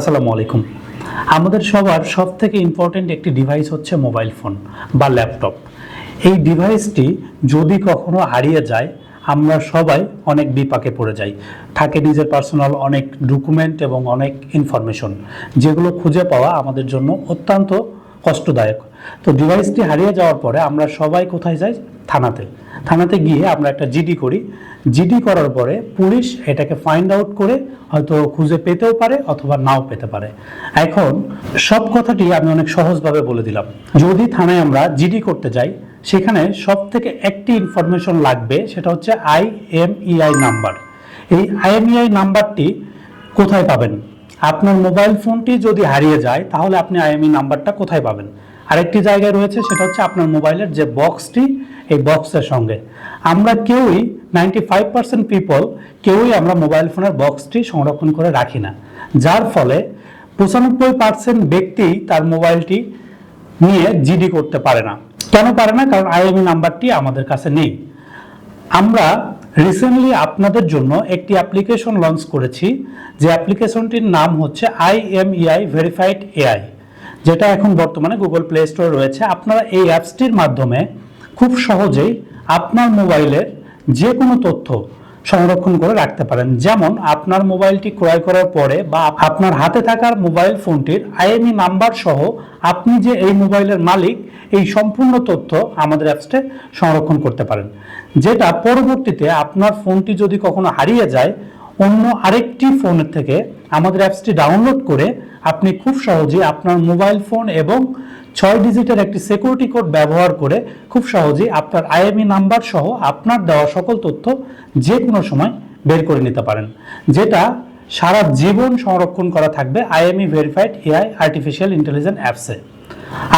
আসসালামু আলাইকুম। আমাদের সবার সব থেকে ইম্পর্টেন্ট একটি ডিভাইস হচ্ছে মোবাইল ফোন বা ল্যাপটপ এই ডিভাইসটি যদি কখনো হারিয়ে যায়, আমরা সবাই অনেক বিপাকে পড়ে যাই। থাকে নিজের পার্সোনাল অনেক ডকুমেন্ট এবং অনেক ইনফরমেশন যেগুলো খুঁজে পাওয়া আমাদের জন্য অত্যন্ত কষ্টদায়ক। তো ডিভাইসটি হারিয়ে যাওয়ার পরে আমরা সবাই কোথায় যাই? থানাতে। থানাতে গিয়ে আমরা একটা জিডি করি। জিডি করার পরে পুলিশ এটাকে ফাইন্ড আউট করে হয়তো খুঁজে পেতেও পারে অথবা নাও পেতে পারে। এখন সব কথাটি আমি অনেক সহজভাবে বলে দিলাম। যদি থানায় আমরা জিডি করতে যাই, সেখানে সব থেকে একটি ইনফরমেশন লাগবে, সেটা হচ্ছে I M E I number এই আইএমইআই নাম্বারটি কোথায় পাবেন? আপনার মোবাইল ফোনটি যদি হারিয়ে যায়, তাহলে আপনি আইএমই নাম্বারটা কোথায় পাবেন? আরেকটি জায়গায় রয়েছে, সেটা হচ্ছে আপনার মোবাইলের যে বক্সটি এই বক্সের সঙ্গে। আমরা কেউই নাইনটি ফাইভ পার্সেন্ট পিপল কেউই আমরা মোবাইল ফোনের বক্সটি সংরক্ষণ করে রাখি না। যার ফলে পঁচানব্বই পার্সেন্ট ব্যক্তি তার মোবাইলটি নিয়ে জিডি করতে পারে না। কেন পারে না? কারণ আইএমই নাম্বারটি আমাদের কাছে নেই। আমরা রিসেন্টলি আপনাদের জন্য একটি অ্যাপ্লিকেশন লঞ্চ করেছি। যে অ্যাপ্লিকেশনটির নাম হচ্ছে আইএমইআই ভেরিফাইড এআই যেটা এখন বর্তমানে গুগল প্লে স্টোরে রয়েছে, আপনারা এই অ্যাপসটির মাধ্যমে খুব সহজেই আপনার মোবাইলের যে কোনো তথ্য সংরক্ষণ করে রাখতে পারেন। যেমন, আপনার মোবাইলটি ক্রয় করার পরে বা আপনার হাতে থাকার মোবাইল ফোনটির আইএমই নাম্বার সহ আপনি যে এই মোবাইলের মালিক, এই সম্পূর্ণ তথ্য আমাদের অ্যাপসটে সংরক্ষণ করতে পারেন। যেটা পরবর্তীতে আপনার ফোনটি যদি কখনো হারিয়ে যায় অন্য আরেকটি ফোনের থেকে আমাদের অ্যাপসটি ডাউনলোড করে আপনি খুব সহজেই আপনার মোবাইল ফোন এবং ছয় ডিজিটের একটি সিকিউরিটি কোড ব্যবহার করে খুব সহজেই আপনার আইএমই নাম্বার সহ আপনার দেওয়া সকল তথ্য যে কোনো সময় বের করে নিতে পারেন, যেটা সারা জীবন সংরক্ষণ করা থাকবে IME verified AI artificial intelligence অ্যাপসে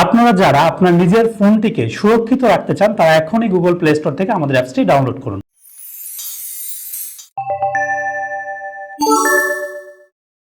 আপনারা যারা আপনার নিজের ফোনটিকে সুরক্ষিত রাখতে চান, তারা এখনই গুগল প্লে স্টোর থেকে আমাদের অ্যাপসটি ডাউনলোড করুন।